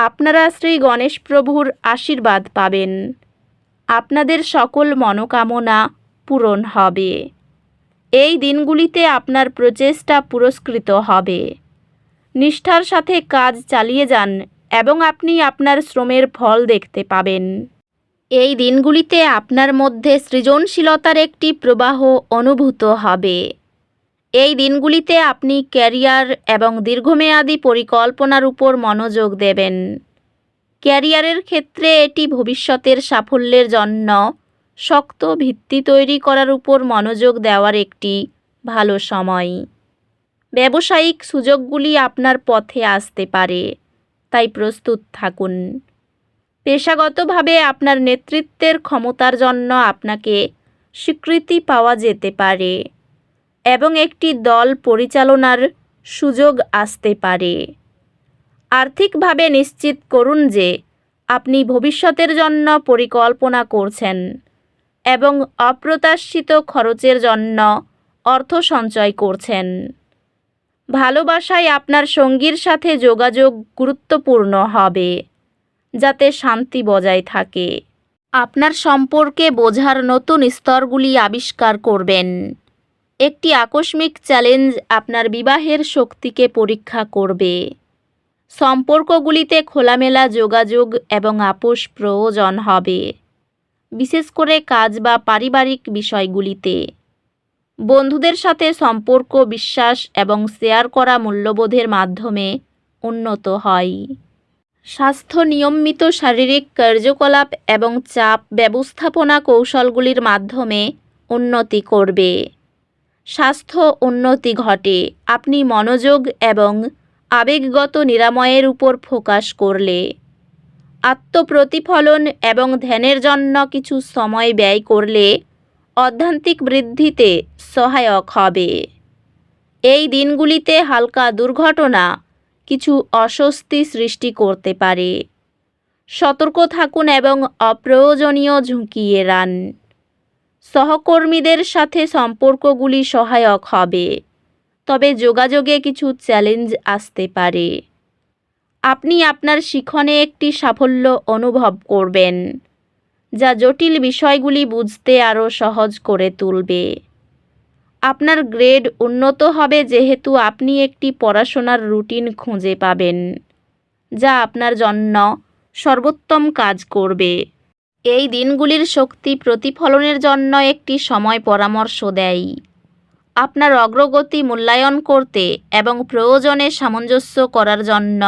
আপনারা শ্রী গণেশ প্রভুর আশীর্বাদ পাবেন। আপনাদের সকল মনোকামনা পূরণ হবে। এই দিনগুলিতে আপনার প্রচেষ্টা পুরস্কৃত হবে। নিষ্ঠার সাথে কাজ চালিয়ে যান এবং আপনি আপনার শ্রমের ফল দেখতে পাবেন। এই দিনগুলিতে আপনার মধ্যে সৃজনশীলতার একটি প্রবাহ অনুভূত হবে। এই দিনগুলিতে আপনি ক্যারিয়ার এবং দীর্ঘমেয়াদী পরিকল্পনার উপর মনোযোগ দেবেন। ক্যারিয়ারের ক্ষেত্রে এটি ভবিষ্যতের সাফল্যের জন্য শক্ত ভিত্তি তৈরি করার উপর মনোযোগ দেওয়ার একটি ভালো সময়। ব্যবসায়িক সুযোগগুলি আপনার পথে আসতে পারে, তাই প্রস্তুত থাকুন। পেশাগতভাবে আপনার নেতৃত্বের ক্ষমতার জন্য আপনাকে স্বীকৃতি পাওয়া যেতে পারে। এবং একটি দল পরিচালনার সুযোগ আসতে পারে। আর্থিকভাবে নিশ্চিত করুন যে আপনি ভবিষ্যতের জন্য পরিকল্পনা করছেন এবং অপ্রত্যাশিত খরচের জন্য অর্থ সঞ্চয় করছেন। ভালোবাসায় আপনার সঙ্গীর সাথে যোগাযোগ গুরুত্বপূর্ণ হবে, যাতে শান্তি বজায় থাকে। আপনার সম্পর্কে বোঝার নতুন স্তরগুলি আবিষ্কার করবেন। একটি আকস্মিক চ্যালেঞ্জ আপনার বিবাহের শক্তিকে পরীক্ষা করবে। সম্পর্কগুলিতে খোলামেলা যোগাযোগ এবং আপোষ প্রয়োজন হবে। বিশেষ করে কাজ বা পারিবারিক বিষয়গুলিতে। বন্ধুদের সাথে সম্পর্ক, বিশ্বাস এবং শেয়ার করা মূল্যবোধের মাধ্যমে উন্নত হয়। স্বাস্থ্য নিয়মিত শারীরিক কার্যকলাপ এবং চাপ ব্যবস্থাপনা কৌশলগুলির মাধ্যমে উন্নতি করবে। স্বাস্থ্য উন্নতি ঘটে। আপনি মনোযোগ এবং আবেগগত নিরাময়ের উপর ফোকাস করলে আত্মপ্রতিফলন এবং ধ্যানের জন্য কিছু সময় ব্যয় করলে অধ্যান্তিক বৃদ্ধিতে সহায়ক হবে। এই দিনগুলিতে হালকা দুর্ঘটনা কিছু অস্বস্তি সৃষ্টি করতে পারে। সতর্ক থাকুন এবং অপ্রয়োজনীয় ঝুঁকি এড়ান সহকর্মীদের সাথে সম্পর্কগুলি সহায়ক হবে। তবে যোগাযোগে কিছু চ্যালেঞ্জ আসতে পারে। আপনি আপনার শিখনে একটি সাফল্য অনুভব করবেন, যা জটিল বিষয়গুলি বুঝতে আরও সহজ করে তুলবে। আপনার গ্রেড উন্নত হবে যেহেতু আপনি একটি পড়াশোনার রুটিন খুঁজে পাবেন, যা আপনার জন্য সর্বোত্তম কাজ করবে। এই দিনগুলির শক্তি প্রতিফলনের জন্য একটি সময় পরামর্শ দেয়। আপনার অগ্রগতি মূল্যায়ন করতে এবং প্রয়োজনে সামঞ্জস্য করার জন্য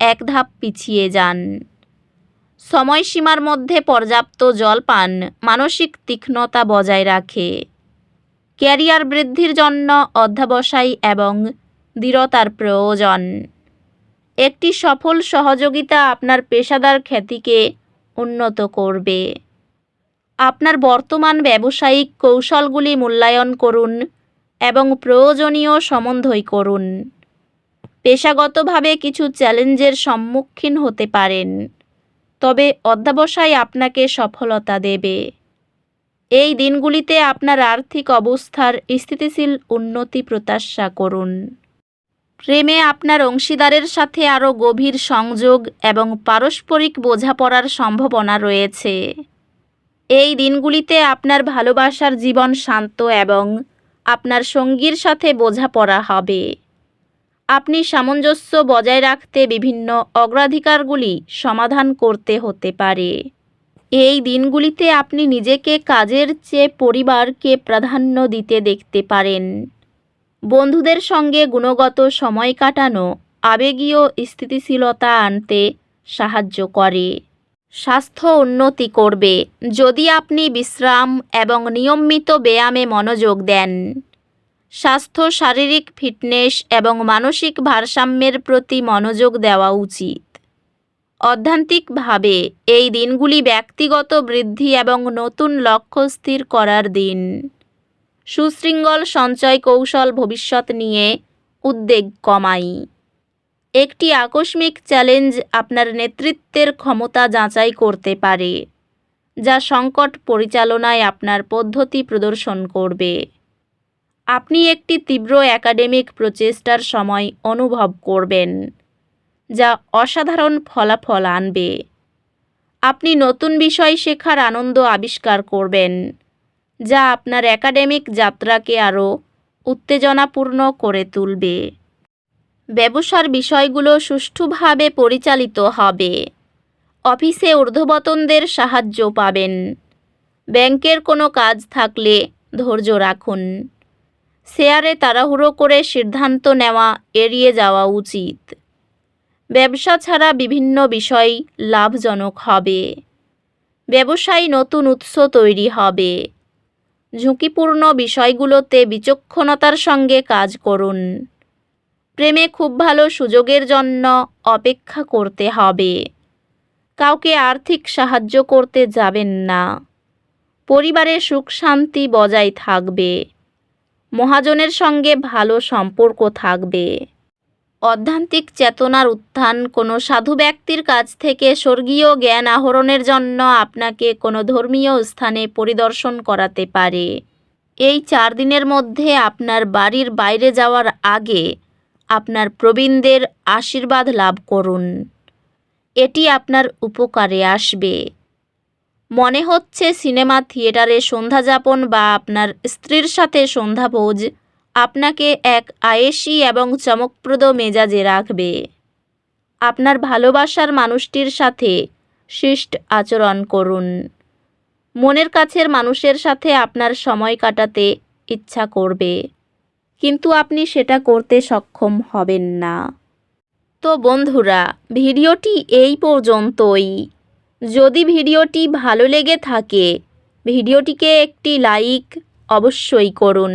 এক ধাপ পিছিয়ে যান। সময়সীমার মধ্যে পর্যাপ্ত জল পান মানসিক তীক্ষ্ণতা বজায় রাখে। ক্যারিয়ার বৃদ্ধির জন্য অধ্যাবসায় এবং দৃঢ়তার প্রয়োজন। একটি সফল সহযোগিতা আপনার পেশাদার খ্যাতিকে উন্নত করবে। আপনার বর্তমান ব্যবসায়িক কৌশলগুলি মূল্যায়ন করুন এবং প্রয়োজনীয় সমন্বয় করুন। পেশাগতভাবে কিছু চ্যালেঞ্জের সম্মুখীন হতে পারেন, তবে অধ্যাবসায় আপনাকে সফলতা দেবে। এই দিনগুলিতে আপনার আর্থিক অবস্থার স্থিতিশীল উন্নতি প্রত্যাশা করুন। প্রেমে আপনার অংশীদারের সাথে আরও গভীর সংযোগ এবং পারস্পরিক বোঝাপড়ার সম্ভাবনা রয়েছে। এই দিনগুলিতে আপনার ভালোবাসার জীবন শান্ত এবং আপনার সঙ্গীর সাথে বোঝাপড়া হবে। আপনি সামঞ্জস্য বজায় রাখতে বিভিন্ন অগ্রাধিকারগুলি সমাধান করতে হতে পারে। এই দিনগুলিতে আপনি নিজেকে কাজের চেয়ে পরিবারকে প্রাধান্য দিতে দেখতে পারেন। বন্ধুদের সঙ্গে গুণগত সময় কাটানো আবেগীয় স্থিতিশীলতা আনতে সাহায্য করে। স্বাস্থ্য উন্নতি করবে। যদি আপনি বিশ্রাম এবং নিয়মিত ব্যায়ামে মনোযোগ দেন, স্বাস্থ্য, শারীরিক ফিটনেস এবং মানসিক ভারসাম্যের প্রতি মনোযোগ দেওয়া উচিত। অধ্যান্তিকভাবে, এই দিনগুলি ব্যক্তিগত বৃদ্ধি এবং নতুন লক্ষ্য স্থির করার দিন। সুশৃঙ্খল সঞ্চয় কৌশল ভবিষ্যৎ নিয়ে উদ্বেগ কমাই। একটি আকস্মিক চ্যালেঞ্জ আপনার নেতৃত্বের ক্ষমতা যাচাই করতে পারে, যা সংকট পরিচালনায় আপনার পদ্ধতি প্রদর্শন করবে। আপনি একটি তীব্র একাডেমিক প্রচেষ্টার সময় অনুভব করবেন, যা অসাধারণ ফলাফল আনবে। আপনি নতুন বিষয় শেখার আনন্দ আবিষ্কার করবেন যা আপনার একাডেমিক যাত্রাকে আরও উত্তেজনাপূর্ণ করে তুলবে। ব্যবসার বিষয়গুলো সুষ্ঠুভাবে পরিচালিত হবে। অফিসে ঊর্ধ্বতনদের সাহায্য পাবেন। ব্যাংকের কোনো কাজ থাকলে ধৈর্য রাখুন। শেয়ারে তাড়াহুড়ো করে সিদ্ধান্ত নেওয়া এড়িয়ে যাওয়া উচিত। ব্যবসা ছাড়া বিভিন্ন বিষয় লাভজনক হবে। ব্যবসায় নতুন উৎস তৈরি হবে। ঝুঁকিপূর্ণ বিষয়গুলোতে বিচক্ষণতার সঙ্গে কাজ করুন। প্রেমে খুব ভালো সুযোগের জন্য অপেক্ষা করতে হবে। কাউকে আর্থিক সাহায্য করতে যাবেন না। পরিবারে সুখ শান্তি বজায় থাকবে। মহাজনের সঙ্গে ভালো সম্পর্ক থাকবে। অধ্যান্তিক চেতনার উত্থান। কোনো সাধু ব্যক্তির কাছ থেকে স্বর্গীয় জ্ঞান আহরণের জন্য আপনাকে কোনো ধর্মীয় স্থানে পরিদর্শন করাতে পারে। এই চার দিনের মধ্যে আপনার বাড়ির বাইরে যাওয়ার আগে আপনার প্রবীণদের আশীর্বাদ লাভ করুন। এটি আপনার উপকারে আসবে। মনে হচ্ছে সিনেমা থিয়েটারে সন্ধ্যাযাপন বা আপনার স্ত্রীর সাথে সন্ধ্যাভোজ আপনাকে এক আয়েসি এবং চমকপ্রদ মেজাজে রাখবে। আপনার ভালোবাসার মানুষটির সাথে শিষ্ট আচরণ করুন। মনের কাছের মানুষের সাথে আপনার সময় কাটাতে ইচ্ছা করবে, কিন্তু আপনি সেটা করতে সক্ষম হবেন না। তো বন্ধুরা, ভিডিওটি এই পর্যন্তই। যদি ভিডিওটি ভালো লেগে থাকে, ভিডিওটিকে একটি লাইক অবশ্যই করুন।